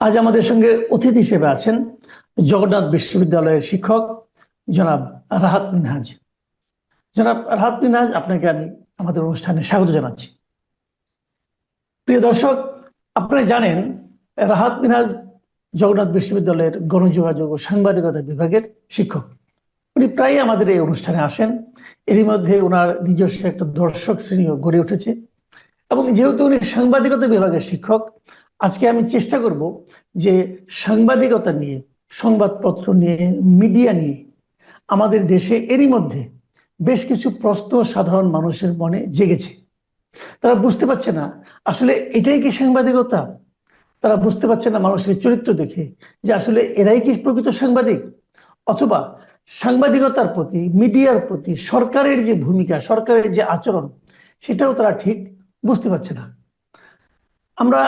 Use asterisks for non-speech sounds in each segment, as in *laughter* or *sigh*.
আজ আমাদের সঙ্গে অতিথি হিসেবে আছেন জগন্নাথ বিশ্ববিদ্যালয়ের শিক্ষক জনাব রাহাত মিনহাজ। জনাব রাহাত মিনহাজ, আপনাকে আমি আমাদের অনুষ্ঠানে স্বাগত জানাচ্ছি। প্রিয় দর্শক আপনারা জানেন, রাহাত মিনহাজ জগন্নাথ বিশ্ববিদ্যালয়ের গণযোগাযোগ ও সাংবাদিকতা বিভাগের শিক্ষক। উনি প্রায় আমাদের এই অনুষ্ঠানে আসেন। এরই মধ্যে ওনার নিজস্ব একটা দর্শক শ্রেণীও গড়ে উঠেছে। এবং যেহেতু উনি সাংবাদিকতা বিভাগের শিক্ষক আজকে আমি চেষ্টা করব যে সাংবাদিকতা নিয়ে, সংবাদপত্র নিয়ে, মিডিয়া নিয়ে, আমাদের দেশে এরই মধ্যে বেশ কিছু প্রশ্ন সাধারণ মানুষের মনে জেগেছে। তারা বুঝতে পারছে না, আসলে এটাই কি সাংবাদিকতা? তারা বুঝতে পারছে না মানুষের চরিত্র দেখে যে আসলে এরাই কি প্রকৃত সাংবাদিক? অথবা সাংবাদিকতার প্রতি, মিডিয়ার প্রতি, সরকারের যে ভূমিকা, সরকারের যে আচরণ, সেটাও তারা ঠিক বুঝতে পারছে না। আমরা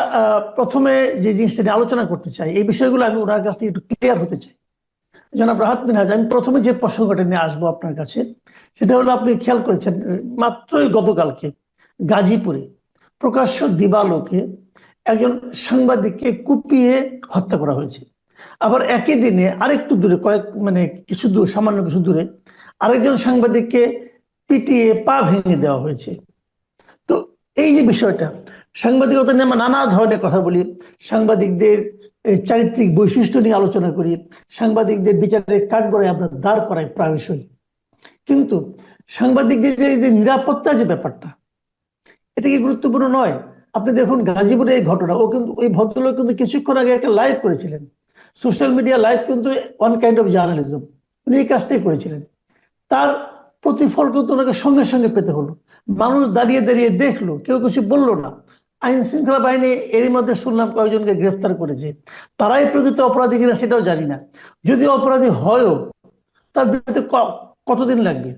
প্রথমে যে জিনিসটা নিয়ে আলোচনা করতে চাই, এই বিষয়গুলো আমি ওনার কাছ থেকে একটু ক্লিয়ার হতে চাই। জনাব রাহাত মিনহাজ আমি প্রথমে যে প্রসঙ্গটা নিয়ে আসব আপনার কাছে, সেটা হলো আপনি খেয়াল করেছেন, মাত্রই গতকালকে গাজীপুরে প্রকাশ্য দিবালোকে একজন সাংবাদিককে কুপিয়ে হত্যা করা হয়েছে। আবার একই দিনে আরেকটু দূরে, কয়েক মানে কিছু দূর, সামান্য কিছু দূরে, আরেকজন সাংবাদিককে পিটিয়ে পা ভেঙে দেওয়া হয়েছে। তো এই যে বিষয়টা সাংবাদিকতা নিয়ে আমরা নানা ধরনের কথা বলি, সাংবাদিকদের চারিত্রিক বৈশিষ্ট্য নিয়ে আলোচনা করি, সাংবাদিকদের বিচারের কাঠগড়ায় আমরা দাঁড় করাই প্রায়শই। কিন্তু সাংবাদিকদের যে নিরাপত্তার যে ব্যাপারটা, এটা কি গুরুত্বপূর্ণ নয়? আপনি দেখুন গাজীপুরে এই ঘটনা, ও কিন্তু, ওই ভদ্রলোক কিন্তু কিছুক্ষণ আগে একটা লাইভ করেছিলেন। সোশ্যাল মিডিয়া লাইভ কিন্তু ওয়ান কাইন্ড অফ জার্নালিজম উনি এই কাজটাই করেছিলেন। তার প্রতিফল কিন্তু ওনাকে সঙ্গে সঙ্গে পেতে হলো। মানুষ দাঁড়িয়ে দাঁড়িয়ে দেখল, কেউ কিছু বলল না। আইন শৃঙ্খলা বাহিনী এরই মধ্যে শুনলাম কয়েকজনকে গ্রেফতার করেছে। তারাই প্রকৃত অপরাধী কিনা সেটাও জানি না। যদি অপরাধী হয়ও, তার বিরুদ্ধে কতদিন লাগবে?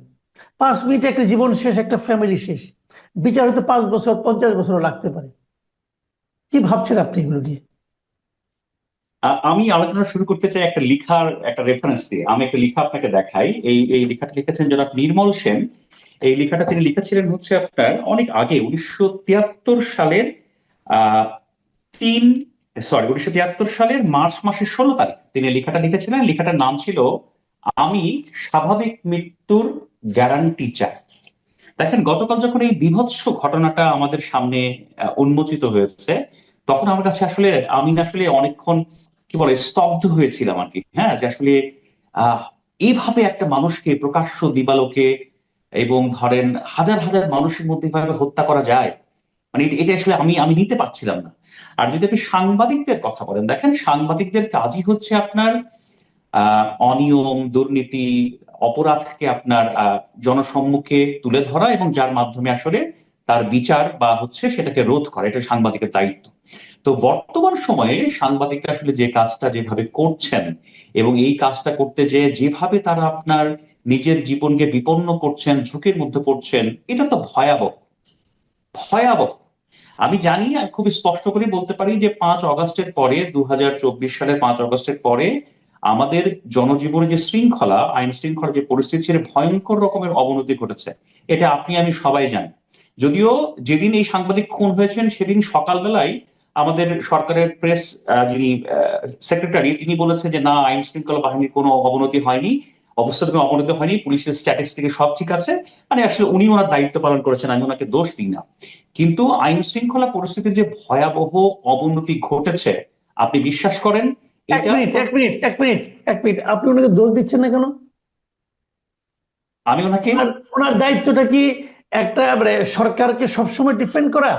পাঁচ মিনিট একটা জীবন শেষ, একটা ফ্যামিলি শেষ। বিচার হয়তো পাঁচ বছর, পঞ্চাশ বছরও লাগতে পারে। কি ভাবছেন আপনি এগুলো নিয়ে? আমি আলোচনা শুরু করতে চাই একটা লিখার একটা রেফারেন্স দিয়ে। আমি একটা লিখা আপনাকে দেখাই। এই এই লেখাটা লিখেছেন জনাব নির্মল সেন। এই লেখাটা তিনি লিখেছিলেন হচ্ছে আপনার অনেক আগে, উনিশশো তিয়াত্তর সালের তিন সরি উনিশশো তিয়াত্তর সালের মার্চ মাসের ষোলো তারিখ তিনি লেখাটা লিখেছিলেন। লেখাটার নাম ছিল, আমি স্বাভাবিক মৃত্যুর গ্যারান্টি চাই। দেখেন, গতকাল যখন এই বিভৎস ঘটনাটা আমাদের সামনে উন্মোচিত হয়েছে, তখন আমার কাছে আসলে, আমি আসলে অনেকক্ষণ, কি বলে, স্তব্ধ হয়েছিলাম আর কি হ্যাঁ? যে আসলে, আহ এইভাবে একটা মানুষকে, প্রকাশ্য দিবালোকে এবং ধরেন হাজার হাজার মানুষের মধ্যে এভাবে হত্যা করা যায় মানে এটা আসলে আমি আমি নিতে পারছিলাম না। আর যদি আপনি সাংবাদিকদের কথা বলেন, দেখেন সাংবাদিকদের কাজই হচ্ছে আপনার অনিয়ম, দুর্নীতি অপরাধকে আপনার জনসম্মুখে তুলে ধরা এবং যার মাধ্যমে আসলে তার বিচার বা হচ্ছে সেটাকে রোধ করা, এটা সাংবাদিকের দায়িত্ব। তো বর্তমান সময়ে সাংবাদিকরা আসলে যে কাজটা যেভাবে করছেন এবং এই কাজটা করতে যে যেভাবে তারা আপনার নিজের জীবনকে বিপন্ন করছেন, ঝুঁকির মধ্যে পড়ছেন, এটা তো ভয়াবহ। ভয়াবহ। আমি জানি খুব স্পষ্ট করে বলতে পারি যে পাঁচ অগস্টের পরে দু সালের পাঁচ অগস্টের পরে আমাদের জনজীবনে যে শৃঙ্খলা, আইন শৃঙ্খলা যে পরিস্থিতি, সেটা ভয়ঙ্কর রকমের অবনতি ঘটেছে। এটা আপনি, আমি সবাই জানি। যদিও যেদিন এই সাংবাদিক খুন হয়েছেন, সেদিন সকালবেলায় আমাদের সরকারের প্রেস যিনি সেক্রেটারি, তিনি বলেছেন যে না, আইন শৃঙ্খলা বাহিনীর কোনো অবনতি হয়নি। অবস্থা কোনো অবনতি হয়নি পুলিশের স্ট্যাটিস্টিকে সব ঠিক আছে। মানে আসলে উনি ওনার দায়িত্ব পালন করেছেন আমি ওনাকে দোষ দিই না। কিন্তু আইন শৃঙ্খলা পরিস্থিতির যে ভয়াবহ অবনতি ঘটেছে আপনি বিশ্বাস করেন? এক মিনিট এক মিনিট এক মিনিট এক মিনিট। আপনি ওনাকে দোষ দিচ্ছেন না কেন? আমি ওনাকে ওনার দায়িত্বটা কি একটা মানে সরকারকে সবসময় ডিফেন্ড করা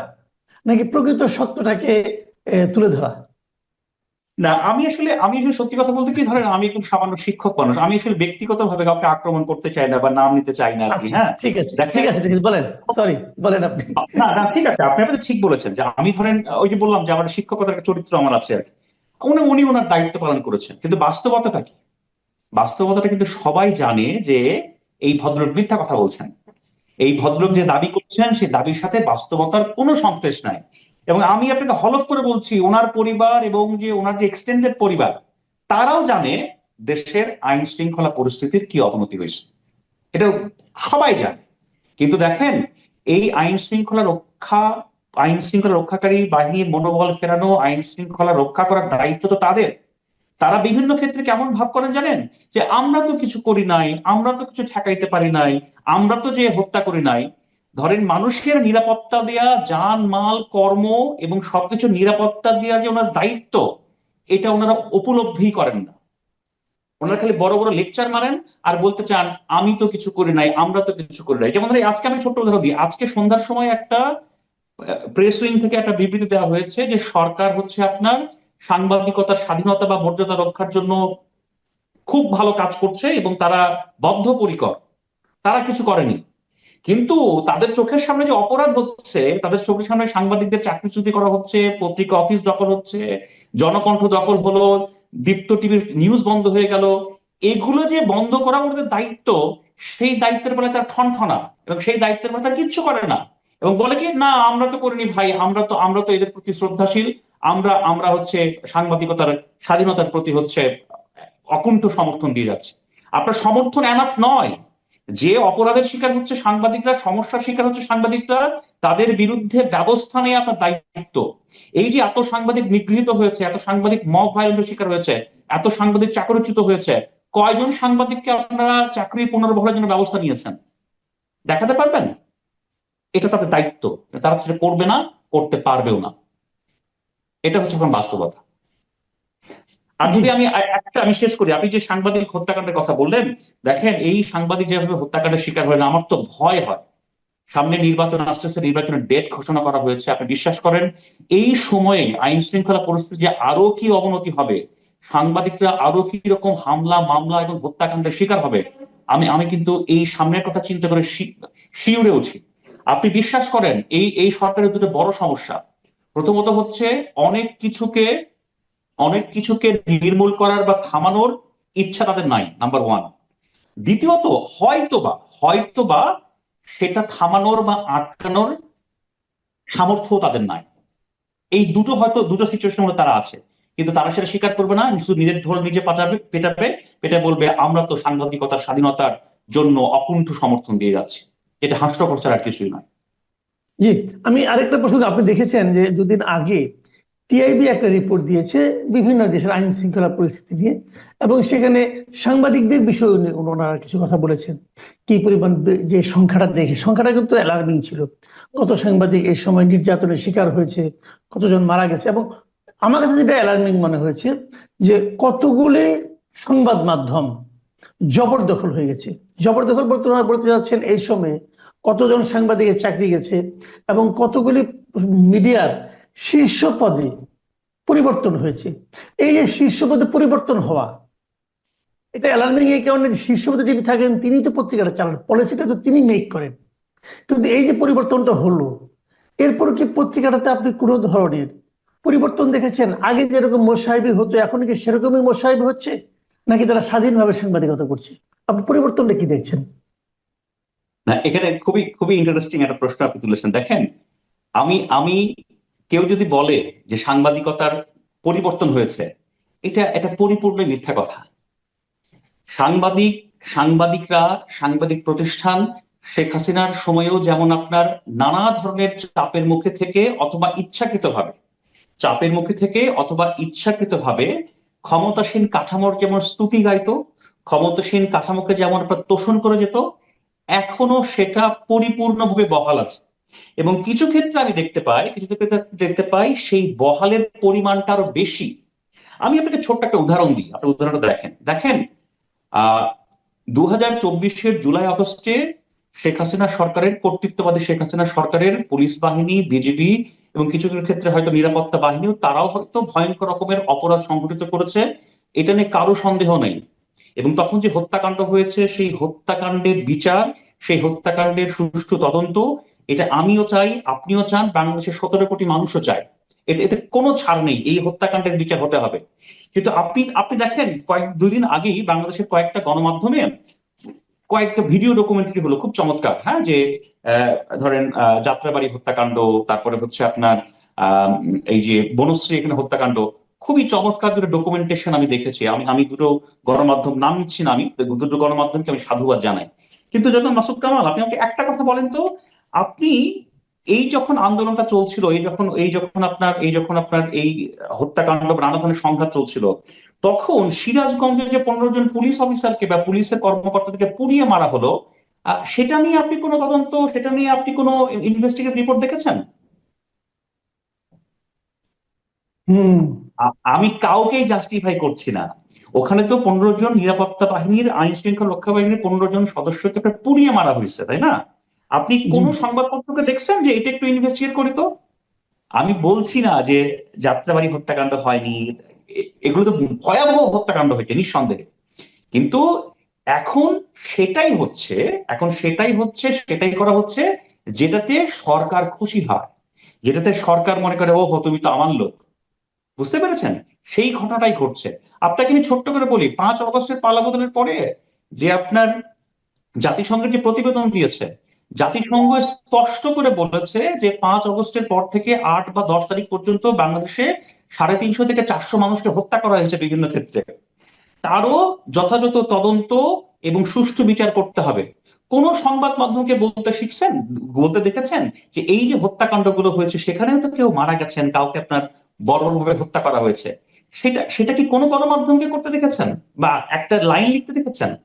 নাকি প্রকৃত সত্যটাকে তুলে ধরা? না আমি আসলে আমি আসলে সত্যি কথা বলতে কি ধরেন আমি একটু সামান্য শিক্ষক মানুষ আমি আসলে ব্যক্তিগত ভাবে কাউকে আক্রমণ করতে চাই না বা নাম নিতে চাই না আর কি আচ্ছা, হ্যাঁ? ঠিক আছে ঠিক আছে বলেন সরি বলেন আপনি। না না ঠিক আছে আপনি আপনি ঠিক বলেছেন যে আমি ধরেন ওই যে বললাম যে আমার শিক্ষকতার চরিত্র আমার আছে আর কি। উনি উনি ওনার দায়িত্ব পালন করেছেন কিন্তু বাস্তবতাটা কি? বাস্তবতাটা কিন্তু সবাই জানে যে এই ভদ্রলোক মিথ্যা কথা বলছেন। এই ভদ্রলোক যে দাবি করছেন সেই দাবির সাথে বাস্তবতার কোনো সন্ত্রেষ নাই। এবং আমি আপনাকে হলফ করে বলছি, ওনার পরিবার এবং যে ওনার যে এক্সটেন্ডেড পরিবার, তারাও জানে দেশের আইন শৃঙ্খলা পরিস্থিতির কি অবনতি হয়েছে। এটা সবাই জানে। কিন্তু দেখেন, এই আইন শৃঙ্খলা রক্ষা, আইন শৃঙ্খলা রক্ষাকারী বাহিনীর মনোবল ফেরানো, আইন শৃঙ্খলা রক্ষা করার দায়িত্ব তো তাদের। তারা বিভিন্ন ক্ষেত্রে কেমন ভাব করেন জানেন? যে আমরা তো কিছু করি নাই, আমরা তো কিছু ঠেকাইতে পারি নাই, আমরা তো যে হত্যা করি নাই ধরেন মানুষের নিরাপত্তা দেয়া, যান, মাল, কর্ম এবং সবকিছু নিরাপত্তা দেওয়া যে ওনার দায়িত্ব, এটা ওনারা উপলব্ধি করেন না। ওনারা খালি বড় বড় লেকচার মারেন আর বলতে চান, আমি তো কিছু করি নাই, আমরা তো কিছু করি নাই। যেমন আজকে আমি ছোট্ট উদাহরণ দিই। আজকে সন্ধ্যার সময় একটা প্রেস উইং থেকে একটা বিবৃতি দেওয়া হয়েছে যে সরকার হচ্ছে আপনার সাংবাদিকতার স্বাধীনতা বা মর্যাদা রক্ষার জন্য খুব ভালো কাজ করছে এবং তারা বদ্ধপরিকর। তারা কিছু করেনি। কিন্তু তাদের চোখের সামনে যে অপরাধ হচ্ছে, তাদের চোখের সামনে সাংবাদিকদের চাকরিচ্যুতি করা হচ্ছে, পত্রিকা অফিস দখল হচ্ছে, জনকণ্ঠ দখল হলো, দীপ্ত টিভির নিউজ বন্ধ হয়ে গেল, এগুলো যে বন্ধ করা ওদের দায়িত্ব, সেই দায়িত্বের বেলায় তারা ঠনঠনা এবং সেই দায়িত্বের বেলায় তার কিচ্ছু করে না এবং বলে কি, না, আমরা তো করিনি ভাই, আমরা তো আমরা তো এদের প্রতি শ্রদ্ধাশীল, আমরা আমরা হচ্ছে সাংবাদিকতার স্বাধীনতার প্রতি হচ্ছে অকুণ্ঠ সমর্থন দিয়ে যাচ্ছে। আপনার সমর্থন এনাফ নয়। যে অপরাধের শিকার হচ্ছে সাংবাদিকরা, সমস্যার শিকার হচ্ছে সাংবাদিকরা, তাদের বিরুদ্ধে ব্যবস্থা নেওয়া আপনার দায়িত্ব। এই যে এত সাংবাদিক নিগৃহীত হয়েছে, এত সাংবাদিক মব ভায়োলেন্সের শিকার হয়েছে, এত সাংবাদিক চাকরিচ্যুত হয়েছে, কয়জন সাংবাদিককে আপনারা চাকরি পুনর্বহালের জন্য ব্যবস্থা নিয়েছেন? দেখাতে পারবেন? এটা তাদের দায়িত্ব। তারা সেটা করবে না, করতে পারবেও না। এটা হচ্ছে এখন বাস্তবতা। আর যদি আমি একটা আমি শেষ করি, আপনি যে সাংবাদিক হত্যাকাণ্ডের কথা বললেন, দেখেন এই সাংবাদিক যেভাবে হত্যাকাণ্ডের শিকার হলেন, আমার তো ভয় হয়। সামনে নির্বাচন আসতেছে নির্বাচনের ডেট ঘোষণা করা হয়েছে, আপনি বিশ্বাস করেন? এই সময়ে আইন শৃঙ্খলা পরিস্থিতি যে আরও কি অবনতি হবে, সাংবাদিকরা আরও কি রকম হামলা, মামলা এবং হত্যাকাণ্ডের শিকার হবে, আমি আমি কিন্তু এই সামনের কথা চিন্তা করে শিউরে উঠি। আপনি বিশ্বাস করেন, এই এই সরকারের দুটো বড় সমস্যা। প্রথমত হচ্ছে, অনেক কিছুকে অনেক কিছুকে নির্মূল করার বা থামানোর ইচ্ছা তাদের নাই নাম্বার ওয়ান দ্বিতীয়ত, হয়তোবা হয়তোবা সেটা থামানোর বা আটকানোর সামর্থ্য তাদের নাই। এই দুটো হয়তো, দুটো সিচুয়েশনের মধ্যে তারা আছে। কিন্তু তারা সেটা স্বীকার করবে না, শুধু নিজের ঢোল নিজে পাঠাবে, পেটাবে, পেটে বলবে, আমরা তো সাংবাদিকতার স্বাধীনতার জন্য অকুণ্ঠ সমর্থন দিয়ে যাচ্ছি। এটা হাস্যকর ছাড়া আর কিছুই নয়। জি, আমি আরেকটা প্রশ্ন আপনি দেখেছেন যে দুদিন আগে টিআইবি একটা রিপোর্ট দিয়েছে বিভিন্ন দেশের আইন শৃঙ্খলা পরিস্থিতি নিয়ে এবং সেখানে সাংবাদিকদের বিষয়ে ওনারা কিছু কথা বলেছেন। কি পরিমাণ যে সংখ্যাটা দেখে সংখ্যাটা কিন্তু অ্যালার্মিং ছিল। কত সাংবাদিক এই সময় নির্যাতনের শিকার হয়েছে, কতজন মারা গেছে এবং আমার কাছে যেটা অ্যালার্মিং মনে হয়েছে যে কতগুলি সংবাদ মাধ্যম জবরদখল হয়ে গেছে। জবরদখল বলতে ওনারা বলতে যাচ্ছেন এই সময়ে কতজন সাংবাদিকের চাকরি গেছে এবং কতগুলি মিডিয়ার শীর্ষ পদে পরিবর্তন হয়েছে। এই যে শীর্ষ পদে পরিবর্তন হওয়া, এটা অ্যালার্মিং এই কারণে শীর্ষ পদে যিনি থাকেন, তিনি তো পত্রিকাটা চালান, পলিসিটা তো তিনি মেক করেন। কিন্তু এই যে পরিবর্তনটা হলো এরপর কি পত্রিকাটাতে আপনি কোনো ধরনের পরিবর্তন দেখেছেন? আগে যেরকম মোসাহেবি হতো, এখন কি সেরকমই মোসাহেবি হচ্ছে? নাকি তারা স্বাধীনভাবে সাংবাদিকতা করছে? আপনি পরিবর্তনটা কি দেখছেন? না, এখানে খুবই খুবই ইন্টারেস্টিং একটা প্রশ্ন আপনি তুলেছেন। দেখেন, আমি আমি কেউ যদি বলে যে সাংবাদিকতার পরিবর্তন হয়েছে, এটা এটা পরিপূর্ণ মিথ্যা কথা। সাংবাদিক, সাংবাদিকরা, সাংবাদিক প্রতিষ্ঠান শেখ হাসিনার সময়েও যেমন আপনার নানা ধরনের চাপের মুখে থেকে অথবা ইচ্ছাকৃতভাবে, চাপের মুখে থেকে অথবা ইচ্ছাকৃতভাবে ক্ষমতাসীন কাঠামোর যেমন স্তুতি গাইত, ক্ষমতাসীন কাঠামোকে যেমন আপনার তোষণ করে যেত, এখনও সেটা পরিপূর্ণভাবে বহাল আছে। এবং কিছু ক্ষেত্রে আমি দেখতে পাই, কিছু ক্ষেত্রে দেখতে পাই সেই বহালের পরিমাণটা আরও বেশি। আমি আপনাকে ছোট্ট একটা উদাহরণ দিই আপনি উদাহরণটা দেখেন। দেখেন আহ দু জুলাই আগস্টে শেখ হাসিনা সরকারের, কর্তৃত্ববাদী শেখ হাসিনা সরকারের, পুলিশ বাহিনী, বিজেপি এবং কিছু কিছু ক্ষেত্রে হয়তো নিরাপত্তা বাহিনীও, তারাও হয়তো ভয়ঙ্কর রকমের অপরাধ সংঘটিত করেছে। এটা নিয়ে কারও সন্দেহ নেই। এবং তখন যে হত্যাকাণ্ড হয়েছে, সেই হত্যাকাণ্ডের বিচার, সেই হত্যাকাণ্ডের সুষ্ঠু তদন্ত এটা আমিও চাই, আপনিও চান, বাংলাদেশের সতেরো কোটি মানুষও চায়। এতে এতে কোনো ছাড় নেই, এই হত্যাকাণ্ডের বিচার হতে হবে। কিন্তু আপনি আপনি দেখেন, কয়েক, দুই দিন আগেই বাংলাদেশের কয়েকটা গণমাধ্যমে কয়েকটা ভিডিও ডকুমেন্টারি হলো, খুব চমৎকার হ্যাঁ যে ধরেন যাত্রাবাড়ি হত্যাকাণ্ড, তারপরে হচ্ছে আপনার এই যে, বনশ্রী এখানে হত্যাকাণ্ড, খুবই চমৎকার দুটো ডকুমেন্টেশন আমি দেখেছি। আমি আমি দুটো গণমাধ্যম, নাম নিচ্ছি না আমি, দুটো গণমাধ্যমকে আমি সাধুবাদ জানাই। কিন্তু যখন মাসুদ কামাল, আপনি আমাকে একটা কথা বলেন তো আপনি এই যখন আন্দোলনটা চলছিল এই যখন এই যখন আপনার এই যখন আপনার এই হত্যাকাণ্ড বা নানা ধরনের সংঘাত চলছিল তখন সিরাজগঞ্জের যে পনেরো জন পুলিশ অফিসারকে বা পুলিশের কর্মকর্তাদেরকে পুড়িয়ে মারা হলো সেটা নিয়ে আপনি কোনো তদন্ত সেটা নিয়ে আপনি কোনো ইনভেস্টিগেটিভ রিপোর্ট দেখেছেন? হুম। আমি কাউকেই জাস্টিফাই করছি না। ওখানে তো পনেরো জন নিরাপত্তা বাহিনীর আইন শৃঙ্খলা রক্ষা বাহিনীর পনেরো জন সদস্যকে পুড়িয়ে মারা হয়েছে তাই না? আপনি কোন সংবাদপত্রকে দেখছেন যে এটা একটু ইনভেস্টিগেট করি তো? আমি বলছি না যে যাত্রাবাড়ি হত্যাকাণ্ড হয়নি এগুলো তো ভয়াবহ হত্যাকাণ্ড হয়েছে নিঃসন্দেহে। কিন্তু এখন সেটাই হচ্ছে এখন সেটাই হচ্ছে সেটাই করা হচ্ছে যেটাতে সরকার খুশি হয়। যেটাতে সরকার মনে করে ও হো তুমি তো আমার লোক। বুঝতে পেরেছেন? সেই ঘটনাটাই ঘটছে। আপনাকে আমি ছোট্ট করে বলি পাঁচ অগস্টের পালাবদলের পরে যে আপনার জাতিসংঘের যে প্রতিবেদন দিয়েছে জাতিসংঘ স্পষ্ট করে বলেছে যে পাঁচ অগস্টের পর থেকে আট বা দশ তারিখ পর্যন্ত বাংলাদেশে সাড়ে তিনশো থেকে চারশো মানুষকে হত্যা করা হয়েছে বিভিন্ন ক্ষেত্রে। তারও যথাযথ তদন্ত এবং সুষ্ঠু বিচার করতে হবে। কোন সংবাদ মাধ্যমকে বলতে শিখছেন? বলতে দেখেছেন? যে এই যে হত্যাকাণ্ডগুলো হয়েছে, সেখানেও তো কেউ মারা গেছেন, কাউকে আপনার বর্বরভাবে হত্যা করা হয়েছে। সেটা সেটা কি কোনো গণমাধ্যমকে করতে দেখেছেন? বা একটা লাইন লিখতে দেখেছেন?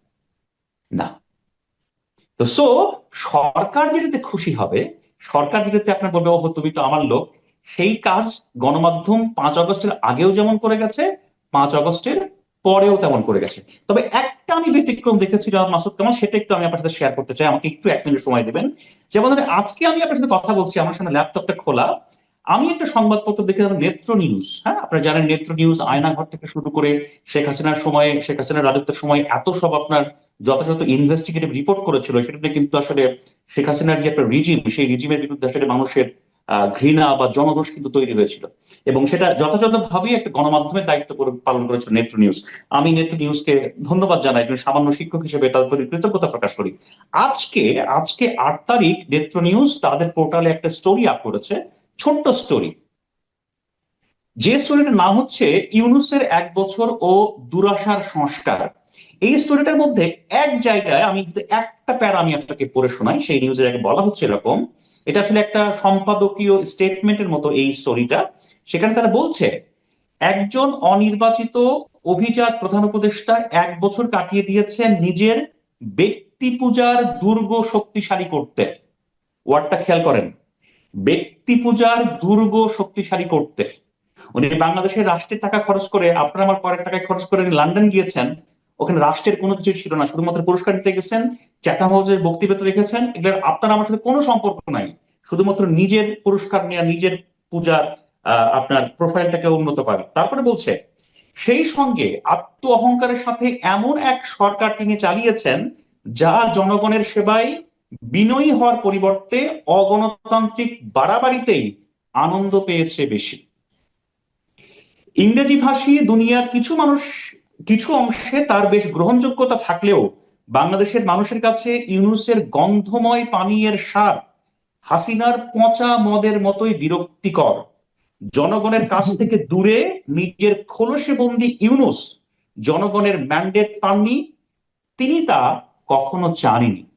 না। তো সো সরকার যেটাতে খুশি হবে, সরকার যেটাতে আপনার বলবে, ওহ, তুমি তো আমার লোক। সেই কাজ গণমাধ্যম পাঁচ অগস্টের আগেও যেমন করে গেছে, পাঁচ অগস্টের পরেও তেমন করে গেছে। তবে একটা আমি ব্যতিক্রম দেখেছি মাসুদ কামাল, সেটা একটু আমি আপনার সাথে শেয়ার করতে চাই। আমাকে একটু এক মিনিট সময় দেবেন। যেমন ধরেন, আজকে আমি আপনার সাথে কথা বলছি, আমার সামনে ল্যাপটপটা খোলা। আমি একটা সংবাদপত্র দেখে নেত্র নিউজ হ্যাঁ? আপনারা জানেন নেত্র নিউজ আয়নাঘর থেকে শুরু করে শেখ হাসিনার সময়, শেখ হাসিনার রাজত্বের সময় এত সব আপনার যথাযথ ইনভেস্টিগেটিভ রিপোর্ট করেছিল সেটাতে কিন্তু আসলে শেখ হাসিনার যে একটা রিজিম সেই রিজিমের বিরুদ্ধে আসলে মানুষের ঘৃণা বা জনদোষ কিন্তু তৈরি হয়েছিল। এবং সেটা যথাযথভাবেই একটা গণমাধ্যমের দায়িত্ব পালন করেছিল নেত্র নিউজ আমি নেত্র নিউজকে ধন্যবাদ জানাই, একজন সামান্য শিক্ষক হিসেবে তাদের প্রতি কৃতজ্ঞতা প্রকাশ করি। আজকে আজকে আট তারিখ নেত্র নিউজ তাদের পোর্টালে একটা স্টোরি আপ করেছে। ছোট্ট স্টোরি যে স্টোরিটার নাম হচ্ছে ইউনুসের এক বছর ও দুরাশার সংস্কার। এই স্টোরিটার মধ্যে এক জায়গায় আমি একটা প্যারা আমি আপনাকে পড়ে শোনাই, সেই নিউজের আগে বলা হচ্ছে এরকম। এটা আসলে একটা সম্পাদকীয় স্টেটমেন্টের মতো এই স্টোরিটা সেখানে তারা বলছে, একজন অনির্বাচিত অভিজাত প্রধান উপদেষ্টা এক বছর কাটিয়ে দিয়েছেন নিজের ব্যক্তি পূজার দুর্গ শক্তিশালী করতে। ওয়ার্ডটা খেয়াল করেন। ব্যক্তি পূজার দুর্গ শক্তিশালী করতে। উনি বাংলাদেশের রাষ্ট্রের টাকা খরচ করে, আপনার আমার করের টাকায় খরচ করে লন্ডন গিয়েছেন, ওখানে রাষ্ট্রের কোনো কিছু ছিল না, শুধুমাত্র পুরস্কার দিতে গেছেন চ্যাথাম হাউসের বক্তব্য রেখেছেন এগুলোর আপনার আমার সাথে কোনো সম্পর্ক নাই। শুধুমাত্র নিজের পুরস্কার নেওয়া নিজের পূজার আপনার প্রোফাইলটাকে উন্নত করে। তারপরে বলছে, সেই সঙ্গে আত্ম অহংকারের সাথে এমন এক সরকার তিনি চালিয়েছেন, যা জনগণের সেবায় বিনয়ী হওয়ার পরিবর্তে অগণতান্ত্রিক বাড়াবাড়িতেই আনন্দ পেয়েছে বেশি। ইংরেজি ভাষী দুনিয়ার কিছু মানুষ কিছু অংশে তার বেশ গ্রহণযোগ্যতা থাকলেও বাংলাদেশের মানুষের কাছে ইউনুসের গন্ধময় পানীয়ের স্বাদ হাসিনার পচা মদের মতোই বিরক্তিকর। জনগণের কাছ থেকে দূরে নিজের খোলসে বন্দি ইউনুস জনগণের ম্যান্ডেট পাননি তিনি তা কখনো জানেনি।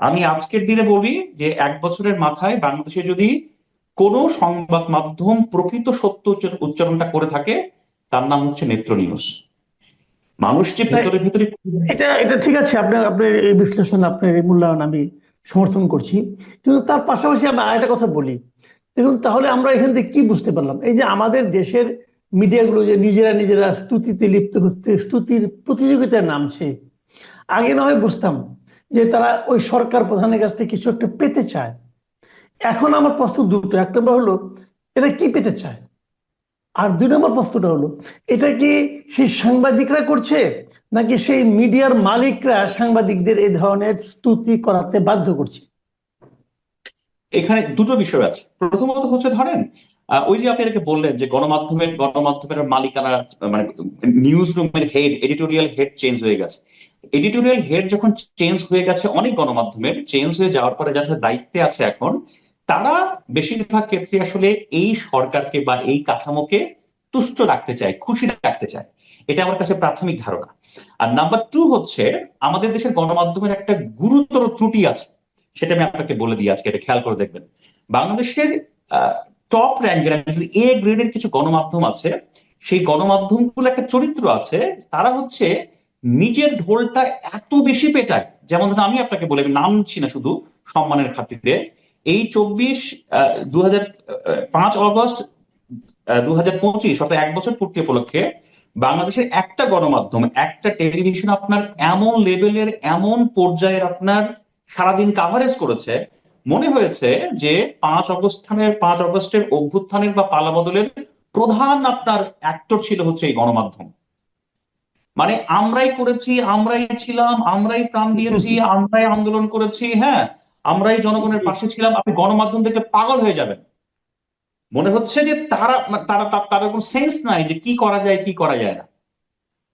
আমি আজকের দিনে বলি যে এক বছরের মাথায় বাংলাদেশে যদি কোনো সংবাদ মাধ্যম প্রকৃত সত্য উচ্চারণটা করে থাকে তার নাম হচ্ছে নেত্র নিউজ। মানুষ যে ভেতরে ভেতরে এটা এটা ঠিক আছে আপনার আপনার এই বিশ্লেষণ আপনার এই মূল্যায়ন আমি সমর্থন করছি। কিন্তু তার পাশাপাশি আমি আরেকটা কথা বলি। দেখুন তাহলে আমরা এখান থেকে কি বুঝতে পারলাম? এই যে আমাদের দেশের মিডিয়াগুলো যে নিজেরা নিজেরা স্তুতিতে লিপ্ত হচ্ছে স্তুতির প্রতিযোগিতায় নামছে আগে না হয় বুঝতাম। যে তারা ওই সরকার প্রধানের কাছ থেকে কিছু একটা পেতে চায়। এখন আমার প্রশ্ন দুটো। এক নম্বর হলো এটা কি পেতে চায়? আর দুই নম্বর প্রশ্নটা হলো, এটা কি সেই সাংবাদিকরা করছে, নাকি সেই মিডিয়ার মালিকরা সাংবাদিকদের এই ধরনের স্তুতি করাতে বাধ্য করছে? এখানে দুটো বিষয় আছে। প্রথমত হচ্ছে ধরেন ওই যে আপনি এটাকে বললেন যে গণমাধ্যমের গণমাধ্যমের মালিকানা মানে নিউজ রুমের হেড এডিটোরিয়াল হেড চেঞ্জ হয়ে গেছে। এডিটোরিয়াল হেড যখন চেঞ্জ হয়ে গেছে অনেক গণমাধ্যমের চেঞ্জ হয়ে যাওয়ার পরে যারা দায়িত্বে আছে এখন, তারা বেশিরভাগ ক্ষেত্রে আসলে এই সরকারকে বা এই কাঠামোকে তুষ্ট রাখতে চায়, খুশি রাখতে চায়। এটা আমার কাছে প্রাথমিক ধারণা। আর নাম্বার টু হচ্ছে, আমাদের দেশের গণমাধ্যমের একটা গুরুতর ত্রুটি আছে। সেটা আমি আপনাকে বলে দিই আজকে, এটা খেয়াল করে দেখবেন। বাংলাদেশের টপ র্যাঙ্কের এ গ্রেডের কিছু গণমাধ্যম আছে, সেই গণমাধ্যমগুলো একটা চরিত্র আছে, তারা হচ্ছে নিজের ঢোলটা এত বেশি পেটায়, যেমন ধরুন আমি আপনাকে বলে নাম নিচ্ছি না শুধু সম্মানের খাতিরে, এই চব্বিশ দু পাঁচ অগস্ট দু হাজার পঁচিশ, অর্থাৎ এক বছর পূর্তি উপলক্ষে বাংলাদেশের একটা গণমাধ্যম, একটা টেলিভিশন আপনার এমন লেভেলের, এমন পর্যায়ের আপনার সারাদিন কাভারেজ করেছে, মনে হয়েছে যে পাঁচ অগস্টানের পাঁচ অগস্টের অভ্যুত্থানের বা পালাবদলের প্রধান আপনার অ্যাক্টর ছিল হচ্ছে এই গণমাধ্যম। মানে আমরাই করেছি আমরাই ছিলাম আমরাই প্রাণ দিয়েছি *laughs* আমরাই আন্দোলন করেছি হ্যাঁ? আমরাই জনগণের পাশে ছিলাম আপনি গণমাধ্যম দেখলে পাগল হয়ে যাবেন। মনে হচ্ছে যে তারা তারা তাদের কোনো সেন্স নাই যে কি করা যায় কি করা যায় না।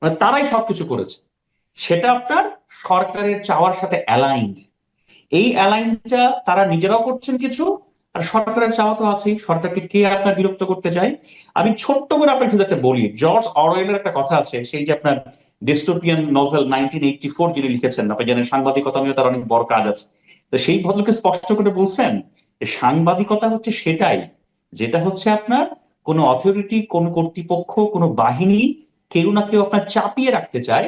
মানে তারাই সবকিছু করেছে। সেটা আপনার সরকারের চাওয়ার সাথে অ্যালাইন্ড এই অ্যালাইনটা তারা নিজেরাও করছেন কিছু আর সরকারের চাওয়া তো আছেই, সরকারকে কে আপনার বিরক্ত করতে চায়? আমি ছোট্ট করে আপনাকে শুধু একটা বলি, জর্জ অরওয়েলের একটা কথা আছে, সেই যে আপনার dystopian novel nineteen eighty four যিনি লিখেছেন, আপনি জানেন সাংবাদিকতা নিয়ে তার অনেক বড় কাজ আছে। তো সেই ভদ্রকে স্পষ্ট করে বলছেন যে সাংবাদিকতা হচ্ছে সেটাই, যেটা হচ্ছে আপনার কোনো অথরিটি কোন কর্তৃপক্ষ, কোনো বাহিনী কেউ না কেউ আপনার চাপিয়ে রাখতে চায়,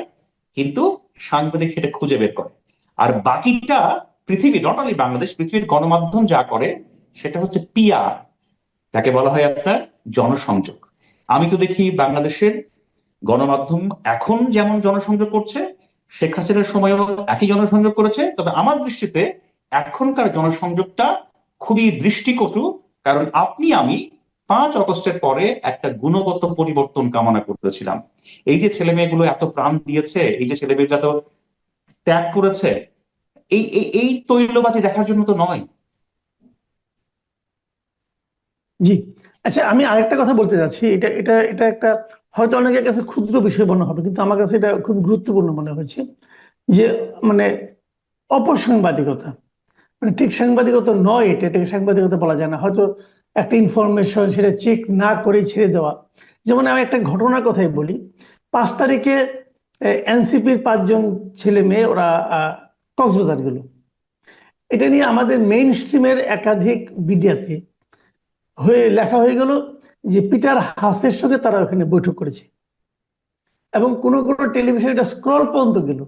কিন্তু সাংবাদিক সেটা খুঁজে বের করে। আর বাকিটা পৃথিবী নট অনলি বাংলাদেশ, পৃথিবীর গণমাধ্যম যা করে সেটা হচ্ছে পিআর যাকে বলা হয় আপনার জনসংযোগ। আমি তো দেখি বাংলাদেশের গণমাধ্যম এখন যেমন জনসংযোগ করছে, শেখ হাসিনার সময়ও একই জনসংযোগ করেছে, তবে আমার দৃষ্টিতে এখনকার জনসংযোগটা খুবই দৃষ্টিকটু, কারণ আপনি, আমি পাঁচ অগস্টের পরে একটা গুণগত পরিবর্তন কামনা করেছিলাম। এই যে ছেলে মেয়েগুলো এত প্রাণ দিয়েছে, এই যে ছেলে মেয়েগুলো এত ত্যাগ করেছে এই এই তৈলবাজি দেখার জন্য তো নয়। জি। আচ্ছা আমি আরেকটা কথা বলতে চাচ্ছি। এটা এটা এটা একটা, হয়তো অনেকের কাছে ক্ষুদ্র বিষয় মনে হবে, কিন্তু আমার কাছে এটা খুব গুরুত্বপূর্ণ মনে হয়েছে যে মানে অপসাংবাদিকতা। মানে ঠিক সাংবাদিকতা নয় এটা, এটাকে সাংবাদিকতা বলা যায় না। হয়তো একটা ইনফরমেশন সেটা চেক না করে ছেড়ে দেওয়া। যেমন আমি একটা ঘটনার কথাই বলি। পাঁচ তারিখে এনসিপির পাঁচজন ছেলে মেয়ে, ওরা কক্সবাজার গেল। এটা নিয়ে আমাদের মেইন স্ট্রিমের একাধিক মিডিয়াতে হয়ে লেখা হয়ে গেল যে পিটার হাসের সঙ্গে তারা ওখানে বৈঠক করেছে। এবং কোনো কোনো টেলিভিশন এটা স্ক্রল পর্যন্ত গেল।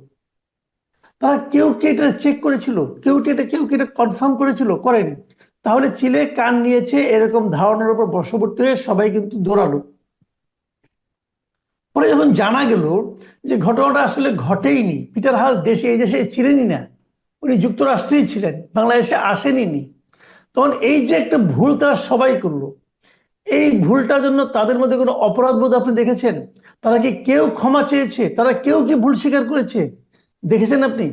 তারা কেউ কে এটা চেক করেছিল? কেউ কি এটা কেউ কি এটা কনফার্ম করেছিল? করেনি। তাহলে চিলে কান নিয়েছে, এরকম ধারণার উপর বশবর্তী হয়ে সবাই কিন্তু দৌড়ালো। পরে যখন জানা গেল যে ঘটনাটা আসলে ঘটেইনি পিটার হাস দেশে, এই দেশে ছিলেনই না, উনি যুক্তরাষ্ট্রেই ছিলেন, বাংলাদেশে আসেনি তখন এই যে একটা ভুল তারা সবাই করল, এই ভুলটার জন্য তাদের মধ্যে কোনো অপরাধ বোধ আপনি দেখেছেন? তারা কি কেউ ক্ষমা চেয়েছে? তারা কেউ কি ভুল স্বীকার করেছে? দেখেছেন আপনি?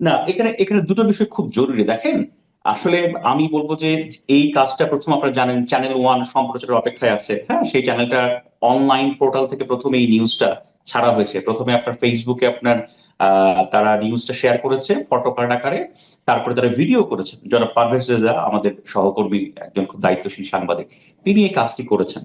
না, এখানে এখানে দুটো বিষয় খুব জরুরি। দেখেন, আসলে আমি বলব যে এই কাজটা প্রথম আপনারা জানেন চ্যানেল ওয়ান সম্প্রচারের অপেক্ষায় আছে। হ্যাঁ সেই চ্যানেলটা অনলাইন পোর্টাল থেকে প্রথমে এই নিউজটা ছাড়া হয়েছে। প্রথমে আপনার ফেসবুকে আপনার তারা নিউজটা শেয়ার করেছে ফটো কার্ড আকারে। তারপরে তারা ভিডিও করেছেন, যারা পারভেজ রেজা আমাদের সহকর্মী, একজন খুব দায়িত্বশীল সাংবাদিক, তিনি এই কাজটি করেছেন।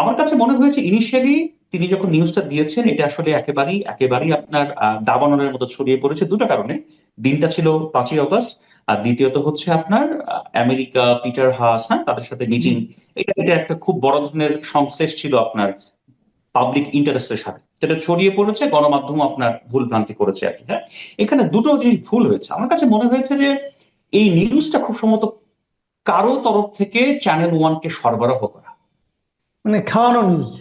আমার কাছে মনে হয়েছে ইনিশিয়ালি তিনি যখন নিউজটা দিয়েছেন, এটা আসলে একেবারেই একেবারেই আপনার দাবানলের মতো ছড়িয়ে পড়েছে দুটো কারণে। দিনটা ছিল পাঁচই অগস্ট আর দ্বিতীয়ত হচ্ছে আপনার আমেরিকা, পিটার হাস হ্যাঁ তাদের সাথে মিটিং এটা এটা একটা খুব বড় ধরনের সংশ্লেষ ছিল আপনার পাবলিক ইন্টারেস্টের সাথে। সেটা ছড়িয়ে পড়েছে গণমাধ্যম আপনার ভুল ভ্রান্তি করেছে আর কি হ্যাঁ? এখানে দুটো জিনিস ভুল হয়েছে। আমার কাছে মনে হয়েছে যে এই নিউজটা খুব সম্ভবত কারও তরফ থেকে চ্যানেল ওয়ানকে সরবরাহ করা। মানে খাওয়ানো নিউজ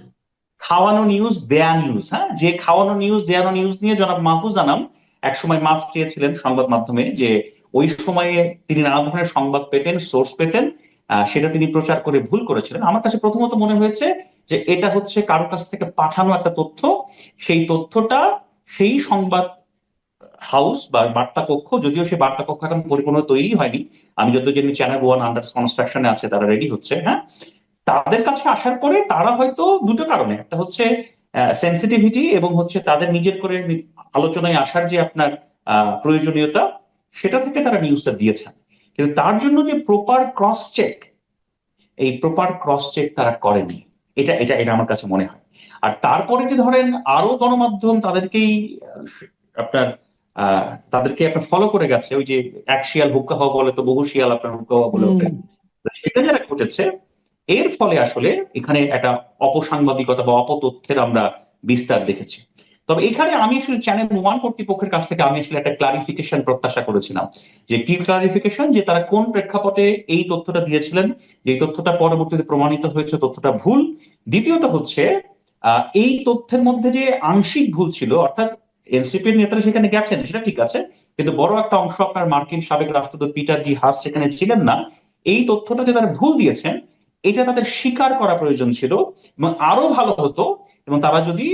খাওয়ানো নিউজ দেয়া নিউজ হ্যাঁ? যে খাওয়ানো নিউজ দেয়ানো নিউজ নিয়ে জনাব মাহফুজ আনাম একসময় মাফ চেয়েছিলেন সংবাদ মাধ্যমে যে ওই সময়ে তিনি নানা ধরনের সংবাদ পেতেন সোর্স পেতেন সেটা তিনি প্রচার করে ভুল করেছিলেন। আমার কাছে প্রথমত মনে হয়েছে যে এটা হচ্ছে কারও কাছ থেকে পাঠানো একটা তথ্য। সেই তথ্যটা সেই সংবাদ হাউস বা বার্তা কক্ষ যদিও সেই বার্তা কক্ষ এখন পরিপূর্ণ তৈরি হয়নি। আমি যত জানি চ্যানেল ওয়ান আন্ডার কনস্ট্রাকশনে আছে, তারা রেডি হচ্ছে হ্যাঁ? তাদের কাছে আসার পরে তারা হয়তো দুটো কারণে, একটা হচ্ছে সেন্সিটিভিটি এবং হচ্ছে তাদের নিজের করে আলোচনায় আসার যে আপনার প্রয়োজনীয়তা, সেটা থেকে তারা নিউজটা দিয়েছেন। কিন্তু তার জন্য যে প্রপার ক্রস চেক এই প্রপার ক্রস চেক তারা করেনি। এটা এটা এটা আমার কাছে মনে হয়। আর তারপরে যে ধরেন আরও গণমাধ্যম তাদেরকেই আপনার আহ, তাদেরকে আপনার ফলো করে গেছে ওই যে এক শিয়াল হুক্কা হওয়া বলে তো বহু শিয়াল আপনার হুক্কা হওয়া বলে ওঠে। সেটা যারা ঘটেছে এর ফলে আসলে এখানে একটা অপসাংবাদিকতা বা অপতথ্যের আমরা বিস্তার দেখেছি। তবে এখানে আমি আসলে চ্যানেল ওয়ান কর্তৃপক্ষের কাছ থেকে আমি আসলে একটা ক্লারিফিকেশন প্রত্যাশা করেছিলাম যে কি ক্লারিফিকেশন যে তারা কোন প্রেক্ষাপটে এই তথ্যটা দিয়েছিলেন? যে তথ্যটা পরবর্তীতে প্রমাণিত হয়েছে, তথ্যটা ভুল। দ্বিতীয়ত হচ্ছে এই তথ্যের মধ্যে যে আংশিক ভুল ছিল, অর্থাৎ এনসিপির নেতারা সেখানে গেছেন, সেটা ঠিক আছে, কিন্তু বড় একটা অংশ আপনার মার্কিন সাবেক রাষ্ট্রদূত পিটার জি হাস সেখানে ছিলেন না। এই তথ্যটা যে তারা ভুল দিয়েছেন, এটা তাদের স্বীকার করা প্রয়োজন ছিল এবং আরও ভালো হতো এবং তারা যদি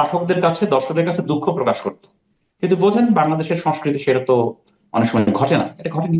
পাঠকদের কাছে, দর্শকদের কাছে দুঃখ প্রকাশ করত। কিন্তু বোঝেন বাংলাদেশের সংস্কৃতি সেটা তো অনেক সময় ঘটে না। এটা ঘটেনি।